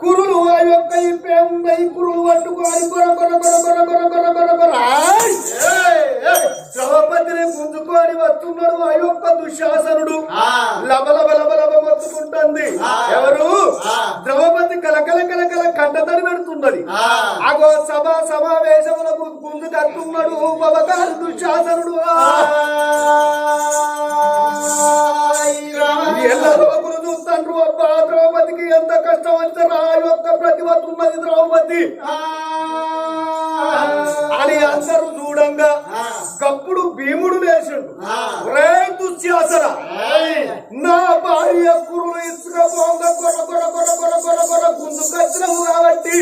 కురులు యొక్క ఈ పేముండై కురులు కొర కొర కొర కొర కొర కొర కొర ఆయ్! ద్రౌపదిని గుంజుకొని వస్తున్నాడు ఆ యొక్క దుశ్శాసనుడు. లబ లబ లబ లబ మొత్తుకుంటుంది. ఎవరు? ద్రౌపది కలకల కలకల కంటతడి పెడుతున్నది. అగో సభ సమావేశములకు గుంజు కట్టున్నాడు బబకారు దుశ్శాసనుడు. ఎల్ల లోపల చూస్తాండ్రు. అబ్బా ద్రౌపదికి ఎంత కష్టం వచ్చారా యొక్క ప్రతిభ ఉన్నది ద్రౌపది అని అందరూ చూడంగా కప్పుడు భీముడు లేచిండు. దుశ్శాసన. నా భార్య కురులు ఇసుక పోంగ కొర కొర కొర కొర కొర కొర గుండు కచ్చినవు కాబట్టి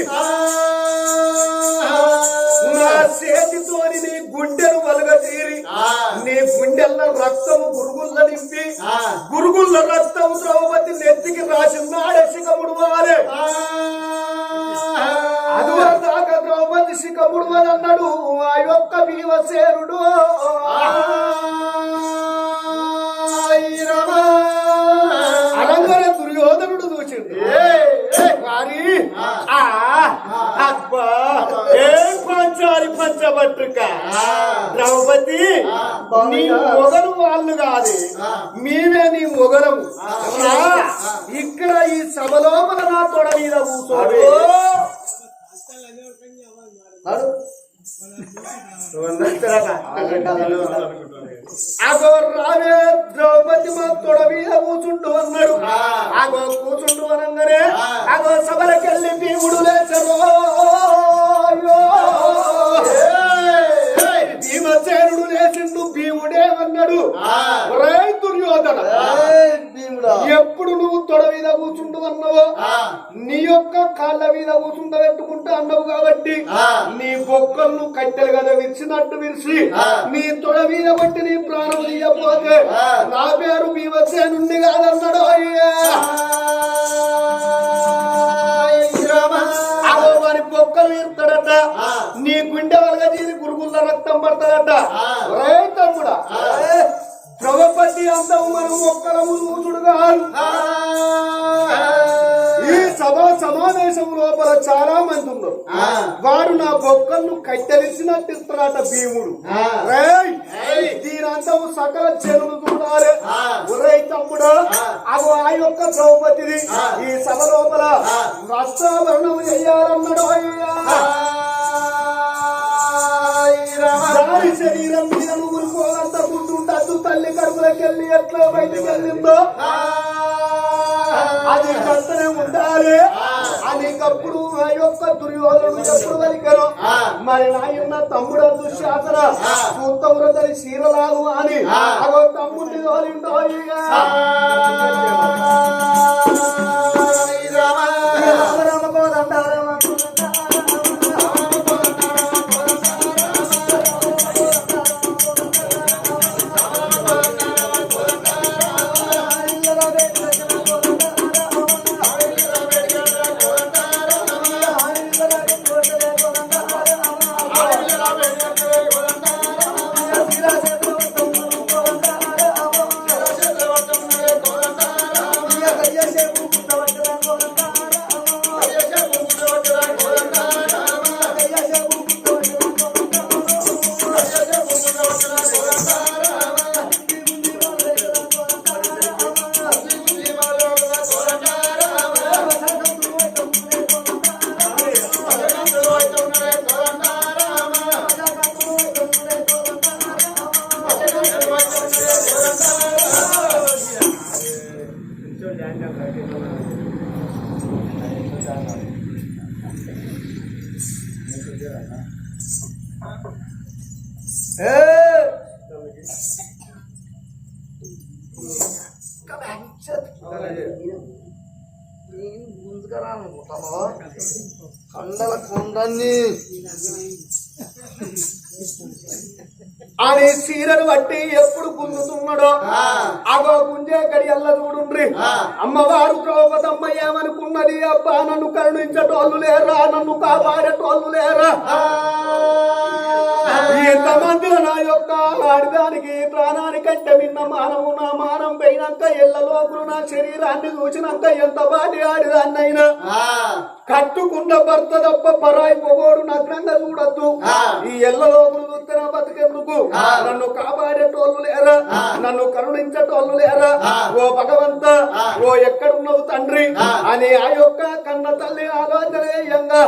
నా చేతితోని నీ గుండెను తీరి నీ గుండెల్లో రక్తము గురుగుల్ల నింపి గురుగుల్ల రక్తం ద్రౌపది నెత్తికి రాసిందాడే శిఖముడు వారే అదువరదాకా ద్రౌపది శిఖముడు అని అన్నాడు ఆ యొక్క భీమసేనుడు అనంగర దుర్యోధనుడు చూసిండు ఆ, అబ్బా ఏం పంచాలి పంచబట్టుక ద్రౌపది నీ మొగలు వాళ్ళు కాదు. మేమే నీ మొగలము ఇక్కడ ఈ సభలోపల నా తొడ మీద కూర్చోడు. అగో రావే ద్రౌపది మా తొడ మీద కూర్చుంటూ అన్నాడు. అగో కూర్చుంటూ అనగానే అగో సభలకెళ్ళి భీముడు లేచరు. భీమసేనుడు లేచిండు భీముడేమన్నాడు ఒరేయ్ దుర్యోధన ఎప్పుడు నువ్వు తొడ మీద కూర్చుంటూ అన్నావో? నీ యొక్క కాళ్ళ మీద కూర్చుండ పెట్టుకుంటా అన్నావు కాబట్టి నీ బొక్కలను కట్టెలు కదా విరిచినట్టు విరిచి నీ తొడ మీద బట్టి నీ ప్రాణం తీయపోతే నా పేరు భీమసేనుండి కాదన్నాడు. అయ్యా! అగో వారి బొక్కలు వీరుతాడట నీ గుండె వలగ తీరి గురుగుల రక్తం పడతాడట రే తమ్ముడా. ద్రౌపది అందం మనం ఒక్కలము చూచుడు కాదు ఈ సభా సమావేశం లోపల చాలా మంది ఉన్నారు. వాడు నా బొక్కలను కట్టెలిసినట్టు ఇస్తున్నాడట భీముడు. దీనంతము సకల చెరువులు చూడాలి. ఒరే తమ్ముడు అగో ఆ యొక్క ద్రౌపదిని ఈ సభ లోపల వస్త్రాభరణం చెయ్యాలన్నాడు అయ్యా. దాని శరీరం మీద నువ్వులు పోగంత గుంటుండద్దు తల్లి కడుపులకెళ్ళి ఎట్లా బయటికి వెళ్ళిందో? అది కష్టనే ఉండాలి. అని కప్పుడు ఆ యొక్క దుర్యోధనుడు ఎప్పుడు వలికను మరి నాయన్న తమ్ముడు దుశ్శాసన సూత్తవ్రతని శీలలాగు అని అగో తమ్ముడిని చీరను బట్టి ఎప్పుడు గుంజుతున్నాడో అగో ಒಂದೇ ಗಡಿಯಲ್ಲ ನೋಡುನ್ರಿ అమ్మవారు ద్రౌపదమ్మ ఏమనుకున్నది అబ్బా నన్ను కరుణించటోళ్ళు లేరా నన్ను కాపాడేటోళ్ళు లేరా? ఎంతమంది నా యొక్క ఆడదానికి ప్రాణానికంటే మిన్న మానవు నా మానం పోయినాక ఎల్లలోపులు నా శరీరాన్ని చూసినాక ఎంత బాటి ఆడిదాన్నైనా. కట్టుకున్న భర్త తప్ప పరాయి పొగోడు నగ్నంగా చూడద్దు. ఈ ఎల్లలోపులు చూస్తే నా బతికెందుకు నన్ను కాపాడేటోళ్ళు లేరా? నన్ను కరుణించటోళ్ళు లేరా? ఓ భగవంత ఓ ఎక్కడున్నావు తండ్రి? అని ఆ యొక్క కన్న తల్లి ఆలోచనేయంగా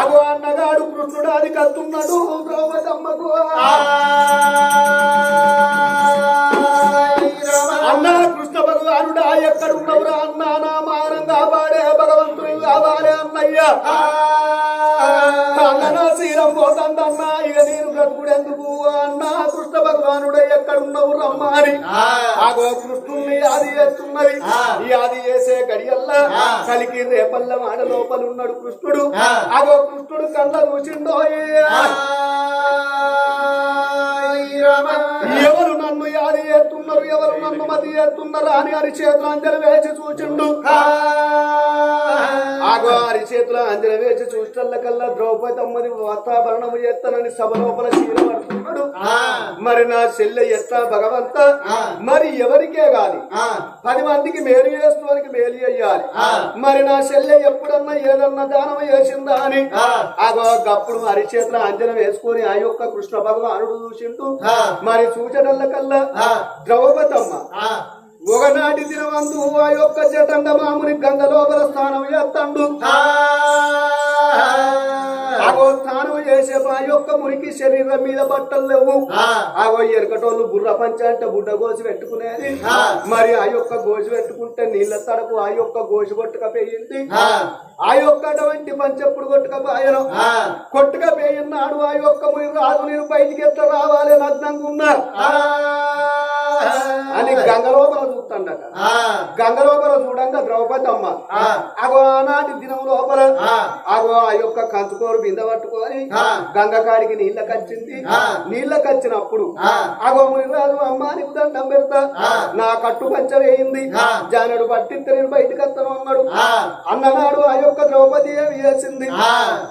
అగో అన్నగాడు కృష్ణుడు అది కత్తున్నాడు ద్రౌపదమ్మకు అన్నా కృష్ణ భగవానుడా ఎక్కడున్నవురా అన్నా? నా మానం కాపాడే భగవంతుని కావాలే అన్నయ్య. అన్న శ్రీరం పోతందన్నా ఇక నేను బ్రతుకుడెందుకు అన్నా? కృష్ణ భగవానుడు ఎక్కడున్నవు రమ్మని ఆగో కృష్ణుణ్ణి ఆది చేస్తున్నది. ఈ ఆది చేసే గడియల్లా కలికి రేపల్ల మాడ లోపల ఉన్నాడు కృష్ణుడు ఆగో కృష్ణుడు కళ్ళ చూసిండో ఎవరు నన్ను యాది చేస్తున్నారు ఎవరు నన్ను మతి చేస్తున్నారు అని అరి చేతులు అంజలి వేసి చూచిండు. ఆగో అరి చేతుల అంజలి వేసి చూస్తల్లకల్లా ద్రౌపది అమ్మది వాతావరణం చేస్తానని సభ లోపల చీరపడుతున్నాడు మరి నా చెల్లె ఎట్లా భగవంత మరి ఎవరికే గాని. పది మందికి మేలు చేస్తున్నవారికి మేలు చేయాలి. మరి నా చెల్లె ఎప్పుడన్నా ఏదన్నా దానం చేసిందా అని. ఆగో గప్పుడు అరి చేతుల అంజన వేసుకొని ఆ యొక్క కృష్ణ భగవానుడు చూసిండు. మరి సూచనల కల్లా ద్రౌపదమ్మ. ఒకనాటి దినవంతు ఆ యొక్క జటండ మాముని గంగ లోపల స్నానం చేస్తాడు. ఆగో స్నానం చేసే ఆ యొక్క మురికి శరీరం మీద బట్టలు లేవు. ఆగో ఎరకటోళ్ళు బుర్ర పంచ అంటే బుడ్డ గోసి పెట్టుకునేది. మరి ఆ యొక్క గోసి పెట్టుకుంటే నీళ్ళ తడకు ఆ యొక్క గోసి కొట్టుకపోయింది ఆ. యొక్క అటువంటి పంచెప్పుడు కొట్టుకపోయాను కొట్టుకపోయినాడు ఆ. యొక్క మురి రాజు నేను బయటికి ఎట్లా రావాలి నగ్నంగా ఉన్నా అని గంగలోపల చూస్తాడట. గంగలోపల చూడంగా ద్రౌపది అమ్మ. అగో ఆనాటి దినం లోపల అగో ఆ యొక్క కంచుకోరు బిందె పట్టుకొని గంగ కాడికి నీళ్ళ కచ్చింది. నీళ్ళ కచ్చినప్పుడు అగో మునిరాజు అమ్మ నీకు దండం పెడతా. నా కట్టు పంచ వేయింది. జానడు పట్టిస్తే నేను బయటకు వస్తాను అన్నాడు. అన్ననాడు ఆ యొక్క ద్రౌపది చేసింది?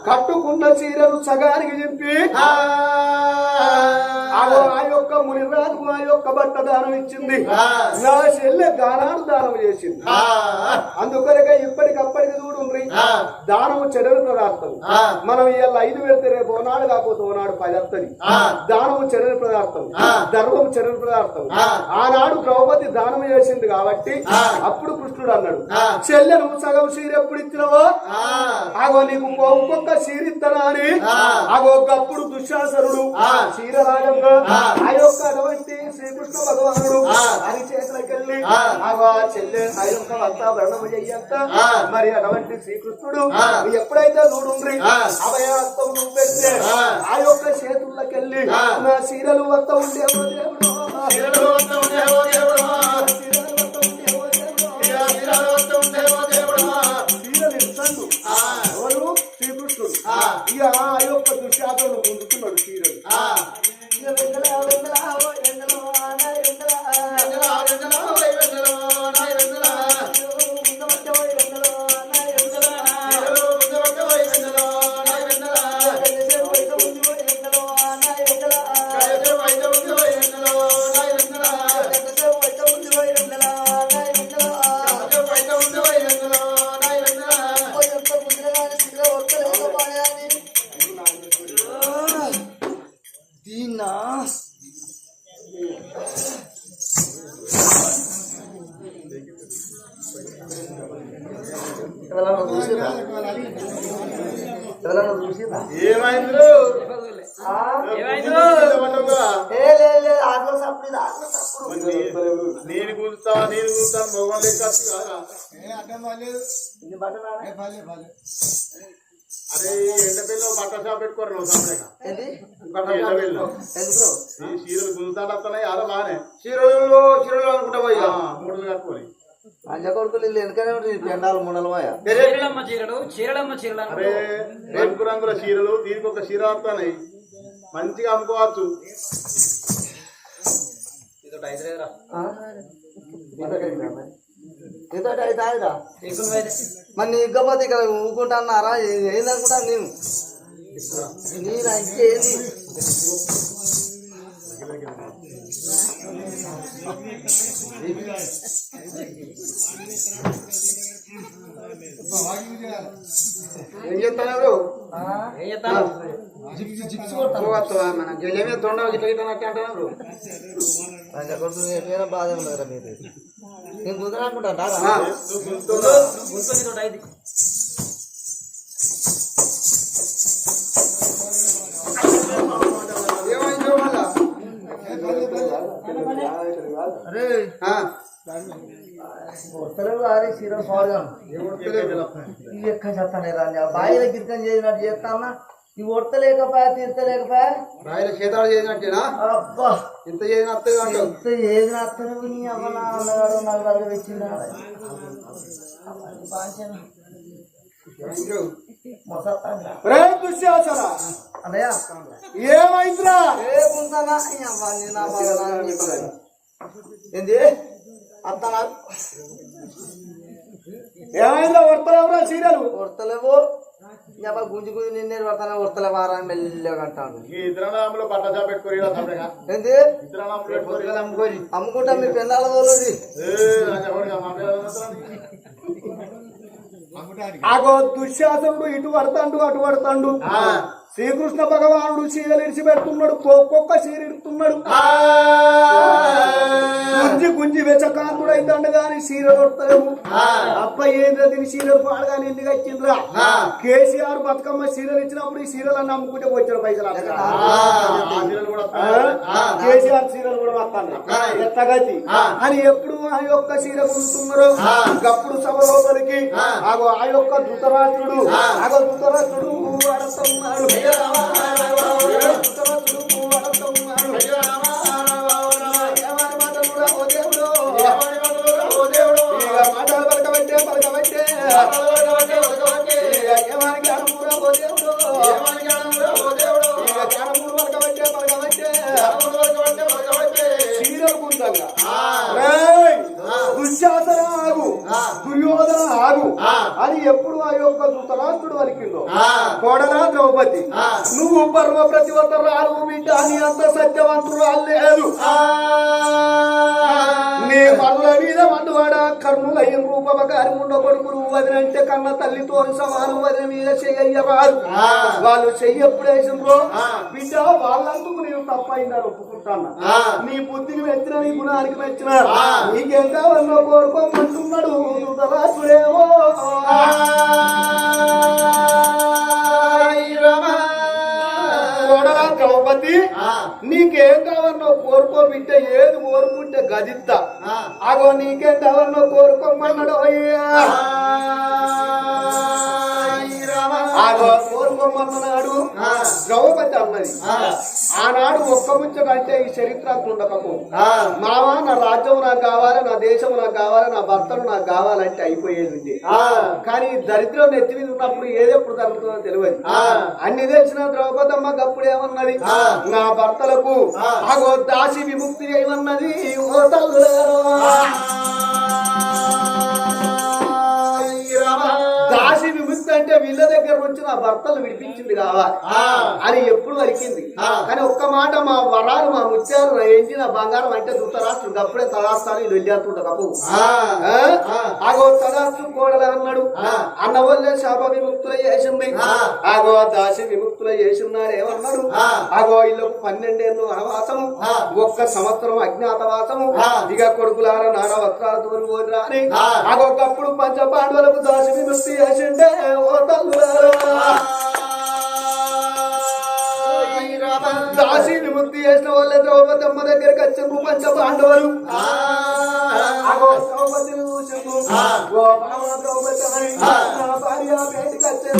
కట్టుకున్న చీరను సగానికి చింపి అగో ఆ యొక్క మునిరాజు ఆ యొక్క బట్ట దానం ఇచ్చింది. నా చెల్లె గానాడు దానం చేసింది. అందుకొరకే ఇప్పటికప్పటికి చూడుండ్రి. దానము చెడలు పదార్థం. మనం ఇవాళ ఐదు పెడితే రేపు ఓనాడు కాకపోతే ఓనాడు పది వస్తుంది దానము చెడని పదార్థం. ధర్మం చెడని పదార్థం. ఆనాడు ద్రౌపది దానం చేసింది కాబట్టి అప్పుడు కృష్ణుడు అన్నాడు చెల్లె నువ్వు సగం సీర ఎప్పుడు ఇచ్చినవో? ఆగో నీకు ఇంకో- ఇంకొక సీర ఇస్తానా అని? ఆగో ఒకప్పుడు దుశ్శాసనుడు చీర రాగంగా ఆ. యొక్క అటువంటి శ్రీకృష్ణ భగవానుడు అని చేతులకెళ్ళి చెల్లె ఆ. యొక్క వాతావరణం చెయ్యంత. మరి అటువంటి శ్రీకృష్ణుడు ఎప్పుడైతే చూడుండ్రి పెడితే ఆ. యొక్క చేతుల్లోకెళ్ళి నా చీరలు వద్ద ఉండేవో దేవుడు. చీరలు వద్ద ఉండేవో దేవుడు. ఆ. యొక్క దుశ్శాసనుడు పొందుతున్నాడు చీరలు దీన్నా ఎవరన్నా చూసిరా ఎవరన్నా చూసిరా ఏమైందో? నేను కూర్చుతా నేను కూర్చుతాను మొగం లెక్క కాదా? ఇది బట్టనా అరే ఈ ఎండపిల్ల బట్ట షాప్ పెట్టుకోరు నువ్వు సపరేట్గా. ఏంటి? ఎండపిల్ల ఎందుకు ఈ చీరలు గుంజుతాడు వస్తున్నాయి అలా బాగానే. చీరలు చీరలు అనుకుంటా ఆ, మూడులు కట్టుకొని అంజ కొడుకులు ఇల్లు ఎందుకనే ఉంటుంది పెండాలు ముండలమాయ చీరలమ్మ చీరలు చీరలమ్మ చీరలు అరే రంగు రంగుల చీరలు దీనికి ఒక చీర వస్తున్నాయి మంచిగా అమ్ముకోవచ్చు. అయితే మరి నీ ఇగ్గపోతే ఇక్కడ ఊకుంటా అన్నారా ఏ- ఏందనుకుంటా నేను నేను ఇంకేంది? ఏం చెప్తాను ఏం చెప్తాను మన జల్లేమే తొండ ఇట్లా ఇట్లా నట్టి అంటున్నారు వేరే బాధ ఉండదురా మీరు నేను గుంతో మీద అయింది ఏమైందో అరే. ఆ, వస్తలేవు అరే సీరియల్ పాడుగాను ఇవి ఎక్కడ చేస్తానే రాని బాయిల గిరికం చేసినట్టు చేస్తానా ఇవి ఒడతలేకపోయా తీర్చలేకపోయా? రాయల చేతాడు చేసినట్టేనా? అబ్బా. ఇంత చేసిన అత్తగా ఎంత ఏది నచ్చను నీ అవ్వ నా అన్నగాడు నాకు దగ్గర అన్నయ్య. ఏమైందిరా? ఏ. ఏంది? అంత నాకు ఏమైందిరా వర్తలేవురా సీరియల్? కొడతలేవు ఇంకా గుంజు గుంజు నిన్నే పడతానే కొడతలేవా అని మెల్లగా పెట్టుకోరు అమ్ముకోరి అమ్ముకుంటా మీ పెళ్ళాల తోలుది? ఆగో దుశ్శాసనుడు ఇటు పడతాండు అటు పడతాండు. శ్రీకృష్ణ భగవానుడు చీరలు ఇడిచి పెడుతున్నాడు ఒక్కొక్క చీర ఇడుతున్నాడు గుంజి గుంజి వెచ్చకాంతుడు అయితాడు గాని చీరలు కొడతలేవు అప్ప ఏంద్ర దీని చీరలు? పాడగాని ఎందుకు వచ్చిండ్రా కేసీఆర్ బతుకమ్మ చీరలు ఇచ్చినప్పుడు ఈ చీరలు అన్ని అమ్ముకుంటే వచ్చిన పైసలు? కేసీఆర్ చీరలు కూడా వస్తాను ఎత్తగతి. అని ఎప్పుడు ఆ యొక్క చీర కుడుతున్నారు గప్పుడు సభ లోపలికి ఆగో ఆ యొక్క ధృతరాష్ట్రుడు ఆగో ధృతరాష్ట్రుడు అడత దుశ్శాసన ఆగు. దుర్యోధన ఆగు అని ఎప్పుడు ఆ యొక్క ధృతరాష్ట్రుడు వలికిందో కోడలా ద్రౌపది నువ్వు పర్వ ప్రతివత రాలు బిడ్డ అని అంత సత్యవంతుడు లేదు నీ మనుల మీద మండువాడ కర్ణులయ్యం రూపమ కార్ముండ కొడుకులు వదినంటే కన్న తల్లితో సమానం వదిన మీద చెయ్య రాదు వాళ్ళు చెయ్యి ఎప్పుడు వేసిండ్రో బిడ్డ వాళ్ళందుకు నేను తప్పైందని ఒప్పుకుంటాను నీ బుద్ధికి మెచ్చిన నీ గుణానికి మెచ్చిన. నీకేం కావాలో కోరుకోమంటున్నాడు ధృతరాష్ట్రుడేమో ద్రౌపది నీకేం కావాలనో కోరుకో బిడ్డ ఏది కోరుకుంటే గదిద్దా అగో నీకేం కావాలనో కోరుకోమన్నాడు అయ్యా. ఆగో కోరుకోమన్నాడు. ద్రౌపది అన్నది. ఆనాడు ఒక్క ముచ్చట అంటే ఈ చరిత్ర ఉండకపో. మావా నా రాజ్యం నాకు కావాలి నా దేశం నాకు కావాలి నా భర్తలు నాకు కావాలంటే అయిపోయేది కానీ దరిద్రం నెత్తి మీద ఉన్నప్పుడు ఏదెప్పుడు జరుగుతుందో తెలియదు. అన్ని తెలిసిన ద్రౌపదమ్మ గప్పుడు ఏమన్నది? నా భర్తలకు దాసి విముక్తి ఏమన్నది ఓ అంటే వీళ్ళ దగ్గర నుంచి నా భర్తలు విడిపించింది కావాలి అని ఎప్పుడు వలికింది కానీ ఒక్క మాట మా వరాలు మా ముత్యాలు నా ఏంటి నా బంగారం అంటే ధృతరాష్ట్రుడు. అప్పుడే తదాస్తాను ఇది వెళ్ళేస్తుంటా కప్పు ఆగో తదాస్తు కోడలు అన్నాడు. అన్న వల్లే శాప విముక్తుల చేసింది ఆగో దాసి విముక్తుల చేసినాడు ఏమన్నాడు ఆగో ఇల్లు పన్నెండేళ్ళు వనవాసము ఒక్క సంవత్సరం అజ్ఞాతవాసము. ఇక కొడుకులార నార వస్త్రాలతో పోయిరా అని. పంచ పాండవులకు దాసి విముక్తి చేసిండే ఓ తల్లులారా. దాసి విముక్తి చేసిన వాళ్ళే ద్రౌపది అమ్మ దగ్గరికి వచ్చిండ్రు పంచ పాండవులు. ద్రౌపది భార్య బయటికి వచ్చే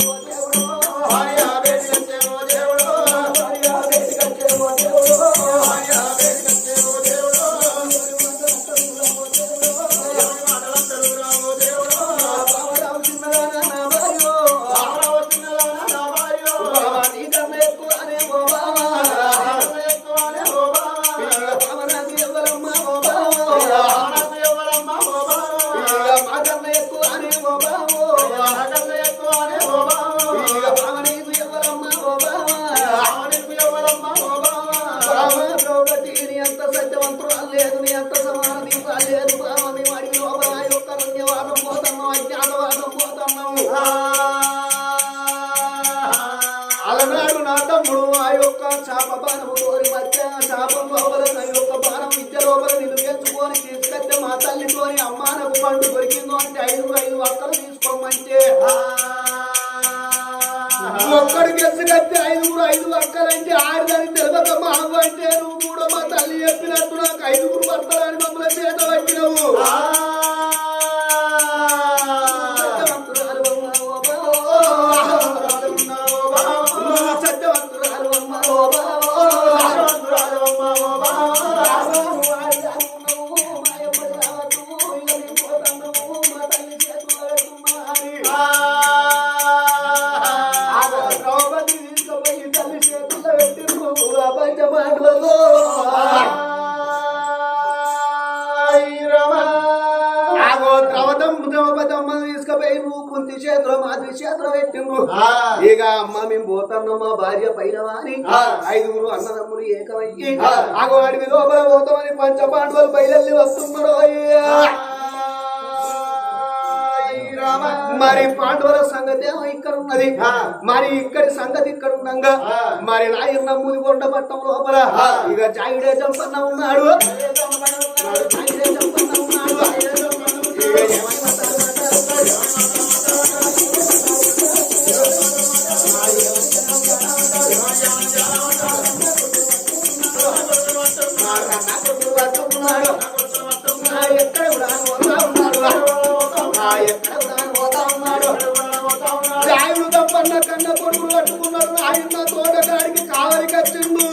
పంచపాండవులు బయలుదేరి వస్తున్నారు మరి పాండవుల సంగతి ఇక్కడ ఉన్నది. మరి ఇక్కడి సంగతి ఇక్కడ ఉండగా. మరి నాయన ముది కొండ పట్టం లోపల. ఇక జాయిడే చంపన్న ఉన్నాడు. జాయిడే చంపన్న ఉన్నాడు. ఎక్కడ కూడా పోతా ఉన్నాడు ఎక్కడ కూడా పోతా ఉన్నాడు రాయుడు తప్పన్న కన్న కొడుకులు పట్టుకున్నారు ఆయన తోటగాడికి కావలికి వచ్చిండు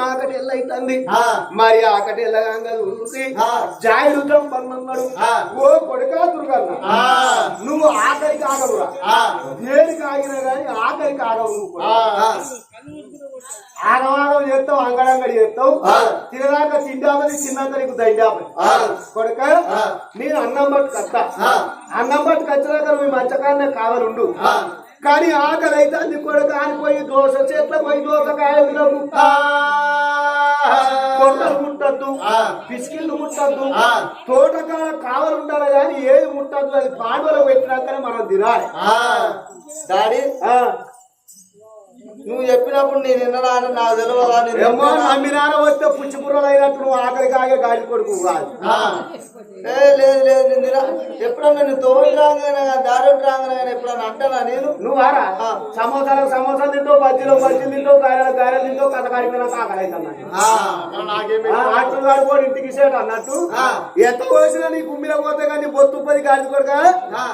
ఇంతే ఆకటి ఎల్లైతుంది మరి ఆకటి ఎల్లగాంగా చూసి జాయిలు చంపన్నాడు ఓ కొడుకా దుర్గన్న. నువ్వు ఆఖరికి ఆగవురా దేనికి ఆగినా గాని ఆఖరికి ఆగవు నువ్వు. ఆగవాగం చేస్తావు అంగడంగడి చేస్తావు. తినదాకా తిండామని చిన్నంత నీకు దండామని కొడుక నేను అన్నం పట్టు కత్తా అన్నం పట్టు కచ్చినాక నువ్వు మంచకాన్నే కావాలండు. కానీ ఆకలి అయితే అది కొడుక ఆనిపోయి దోశ చెట్ల పోయి దోసకాయలు తినకు ముట్టద్దు తోటకాల కావలు ఉండాలి కానీ ఏది ముట్టద్దు. అది పాండవలకు పెట్టినాకనే మనం తినాలి. డాడీ? నువ్వు చెప్పినప్పుడు నేను విన్నదా అని నాకు తెలియదా ఏమో వస్తే పుచ్చిపుర్రలు అయినట్టు నువ్వు ఆకలికి ఆగే గాడి కొడుకు కాదు. ఏ లేదు లేదు తినా. ఎప్పుడన్నా నేను తోడు రాగానే దారి రాగానే ఎప్పుడన్నా అంటానా నేను? నువ్వు వారా సమోసాలకు సమోసాలు తింటావు బజ్జీలో బజ్జీలు తింటావు గారెలు గారెలు తింటావు కథ కాడిపోయినా ఆకలి కాడుకోడు ఇంటికి అన్నట్టు. ఎంత పోసినా నీ గుమ్మిలో పోతే కానీ బొత్తు పది గాడి కొడుక?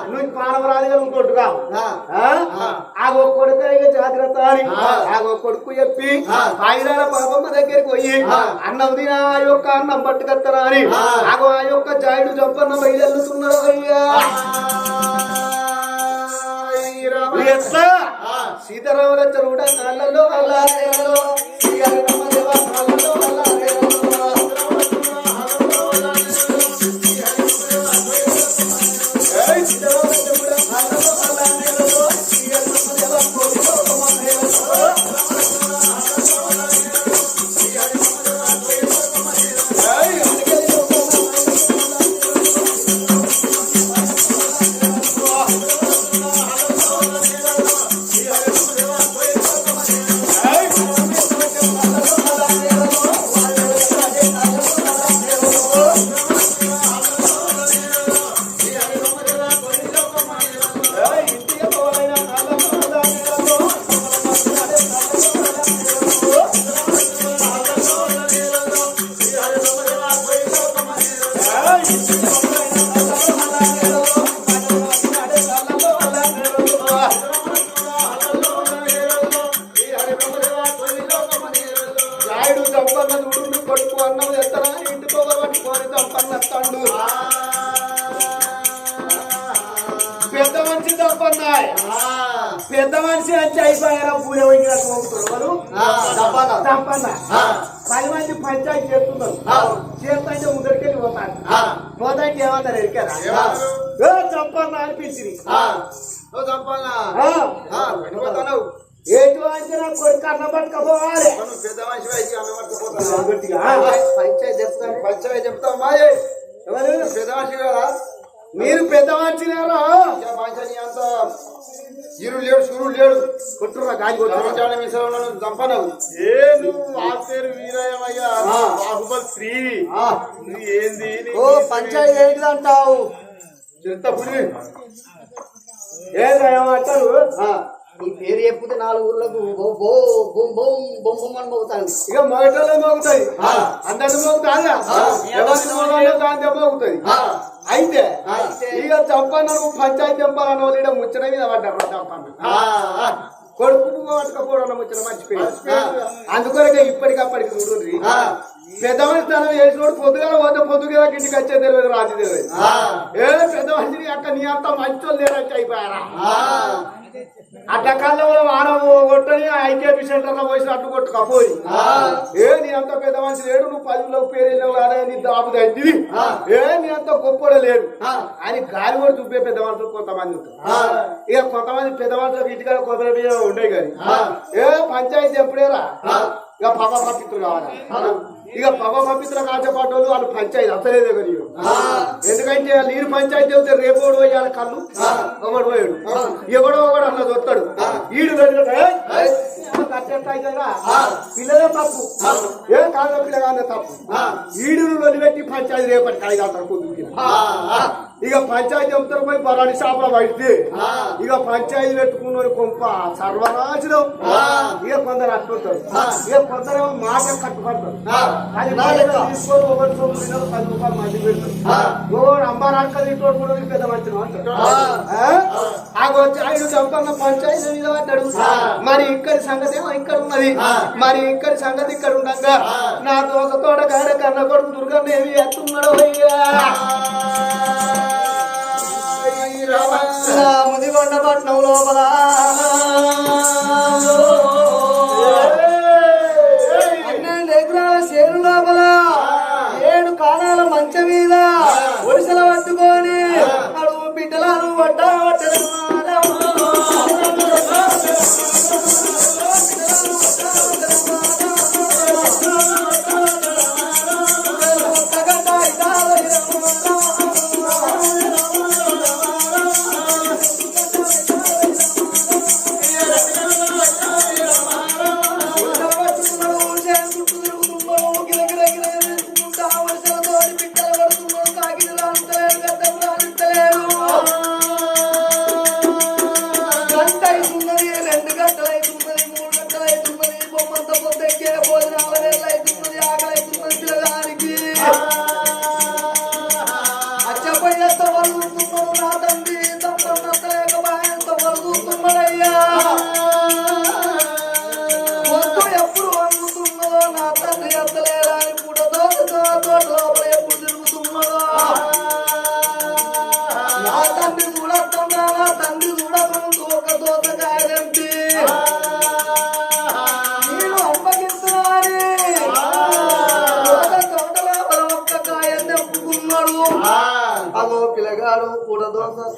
నువ్వు పానవరాదిగా నువ్వు కొట్టుగా ఆ. ఒక కొడుకు ఇక జాగ్రత్త అని. కొడుకు చెప్పి ఆయుధాల పాపమ్మ దగ్గరికి పోయి అన్నం తిన ఆ యొక్క అన్నం పట్టుకత్తరా అని ఆగో ఆ యొక్క జాయుడు చంపన్న బయలుతున్నాడు అయ్యా. ఎట్లా సీతారాముల చెరువుడ నాళ్ళలో నాళ్ళలో ఏటు అంటే నా కొడుకు అన్న పట్టుకపోవాలి. పెద్ద మనిషి వైద్య ఆమె పట్టుకుపోతాను గట్టిగా. పంచాయతీ చెప్తాను పంచాయతీ మాయే. ఎవరు? పెద్ద మనిషి కదా మీరు పెద్ద అంత ఇరు లేడు సురుడు లేడు. కొట్టురా గాలి కొట్టురా. మిసలు చంపనవు. ఏ నువ్వు? ఆ పేరు వీరయ్యమయ్యా. బాహుబలి త్రీ. నువ్వు ఏంది? ఓ పంచాయతీ పులి. ఏమంటారు ఈ పేరు చెప్పుతే నాలుగు ఊర్లకు బో బో బొమ్ బొమ్ బొమ్ బొమ్ అని పోతాను ఇక మొగటోళ్ళే మోగుతాయి. అందరిని మోగుతుంది అయితే ఇక చంపన్న పంచాయతీ చంపాలని వాళ్ళు ఈడ ముచ్చట మీద పడ్డారు చంపన్న. కొడుకు పట్టుకపోవడం ముచ్చట మర్చిపోయాడు అందుకొరకే ఇప్పటికప్పటికి చూడండి పెద్ద మనిషి తనం చేసినోడు పొద్దుగా పోతే పొద్దుగా ఇంటికి వచ్చే తెలియదు రాజు తెలియదు. ఏ పెద్ద మనిషిని అక్క నీ అంత మంచోళ్ళు లేరచ్చి అయిపోయారా? అట్ట కాలంలో వారం కొట్టని ఐకేపీ సెంటర్లో పోసి అట్టు కొట్టుకపోయి ఏ నీ అంత పెద్ద మనిషి లేడు నువ్వు పదిలో పేరు వెళ్ళావు నీ దాపు తగ్గింది. ఏ నీ అంత గొప్పడే లేడు. అని గాలి కూడా చూపే పెద్ద మనుషులు కొంతమంది ఇక కొంతమంది పెద్ద మనుషులకు ఇంటికాడ కొబ్బరి బియ్యం ఉండే కానీ. ఏ పంచాయతీ ఎప్పుడేరా? ఇక పగ పవిత్రులు కావాలి? ఇక పగ పవిత్ర కాచపాటోళ్ళు వాళ్ళు పంచాయతీ అసలే దగ్గర ఎందుకంటే నీరు పంచాయతీ అవుతే రేపు ఒకడు పోయాలి కళ్ళు ఒకడు పోయాడు. ఎవడో ఒకడు అట్లా చూస్తాడు ఈడు వెళ్ళినట్టు, "ఏయ్, ఏయ్, కట్టెట్ట అవుతుందా? పిల్లలే తప్పు. ఏ కాదు పిల్లగానే తప్పు. ఈడును వదిలిపెట్టి పంచాయతీ రేపటి కాయ అంటారు పొద్దుకి ఇక పంచాయతీ చెప్తారు పోయి బరాడి షాపులో పడితే ఇక పంచాయతీ పెట్టుకున్న కొంప సర్వనాశనం. ఇక కొందరు అట్టుంటారు ఇక కొందరు ఏమో మాట కట్టుకుంటారు. అది తీసుకొని తినరు పది రూపాయలు మంది పెడతారు. అంబారాక తింటోడు కూడా పెద్ద మంచి వచ్చి ఐదు చంపన్న పంచాయతీ మీద పడ్డాడు మరి ఇక్కడి సంగతి ఏమో ఇక్కడ ఉన్నది. మరి ఇక్కడి సంగతి ఇక్కడ ఉండగా. నా దోస తోట కాడ కన్న కొడుకు దుర్గమేవి ఎట్టున్నాడు అయ్యా. ముదిగొండ పట్నం లోపల చేరు లోపల ఏడు కాణాల మంచం మీద ఒడిసెల పట్టుకొని అడుగు బిడ్డలను వడ్డ గంట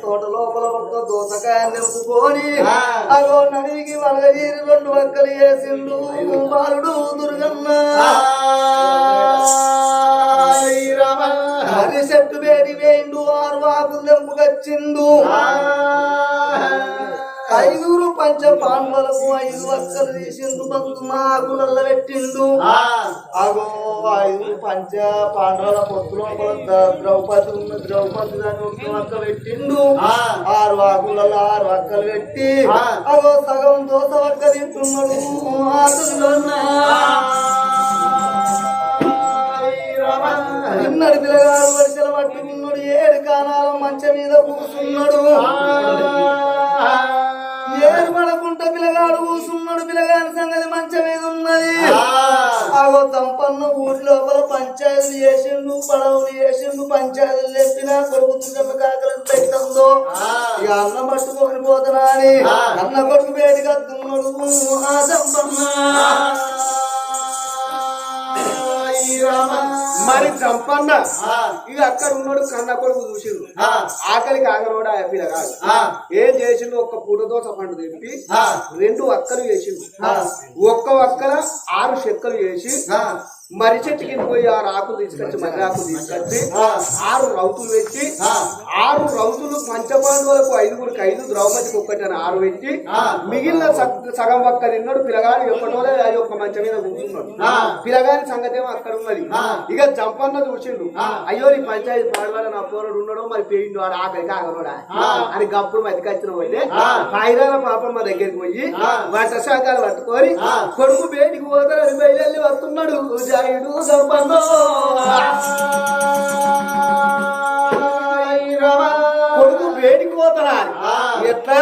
తోట లోపల ఒక్క దోసకాయ నింపుకొని అగో నడికి వలగజీరి రెండు వక్కలు వేసిండు. బాలుడు దుర్గన్న. హరి చెట్టు వేడి వేయిండు ఆరు వాకులు తెంపుకొచ్చిండు. ఐదుగురు పంచ పాండవులకు ఐదు వక్కలు తీసిండు బంధు మాకులల్ల పెట్టిండు అగో ఐదు పంచ పాండవుల పొత్తు లోపల ద- ద్రౌపది ఉన్న ద్రౌపది ఒక్క వక్క పెట్టిండు. ఆరు వాకులలో ఆరు వక్కలు పెట్టి అగో సగం దోస వక్క తింటున్నాడు. నిన్నటి పిల్లగాడు వరుసలు పట్టుకున్నాడు. ఏడు కానాల మంచం మీద కూర్చున్నాడు. ఏడు పడకుంట పిల్లగాడు కూర్చున్నాడు పిల్లగాడి సంగతి మంచం మీద ఉన్నది. అగో తంపన్న ఊరిలో పన్నెండు చేసిండు పడవలు చేసిండు పంచాయతీలు చెప్పిన కొడుకు దుర్గమ్మ కాకలను పెట్టందో. ఇక అన్నం పట్టుకొని పోతున్నా. అని అన్న కొడుకు వేడిగా దున్నడు ఆ. సంపన్న మరి చంపన్న ఇక అక్కడ ఉన్నాడు కన్న కొడుకు చూసిండు. ఆకలికి ఆగనోడు ఆ పిల్లగాడు ఏం చేసిండు? ఒక్క పూట దోశ పండు తెప్పి రెండు వక్కలు చేసిండు. ఒక్క వక్కల ఆరు చెక్కలు చేసి మర్రి చెట్టు కింద పోయి ఆరు ఆకులు తీసుకొచ్చి మర్రి ఆకులు తీసుకొచ్చి ఆరు రౌతులు పెట్టి ఆరు రౌతులు పంచపాండవులకు ఐదుగురికి ఐదు ద్రౌపదికి ఒక్కటి అని ఆరు పెట్టి మిగిలిన సగ్- ఒక్క తిన్నాడు. పిల్లగాడు ఎప్పటోలే అది ఒక్క మంచం మీద కూర్చున్నాడు. పిల్లగాని సంగతి ఏమో అక్కడ ఉన్నది. ఇక జంపన్న చూసిండు. అయ్యో నీ పంచాయతీ పాడవాళ్ళ నా పోరడు ఉన్నాడో మరి పేయిండు వాడు ఆకలికి ఆగనోడా అని గప్పుడు మతికొచ్చిన పోతే పాయిరాల పాపం మా దగ్గరికి పోయి వంట శాఖలు పట్టుకొని కొడుకు బయటికి పోతాడు. బయలు వస్తున్నాడు. జాయుడు జంపన్నో కొడుకు వేడికి పోతాడా. ఎట్లా?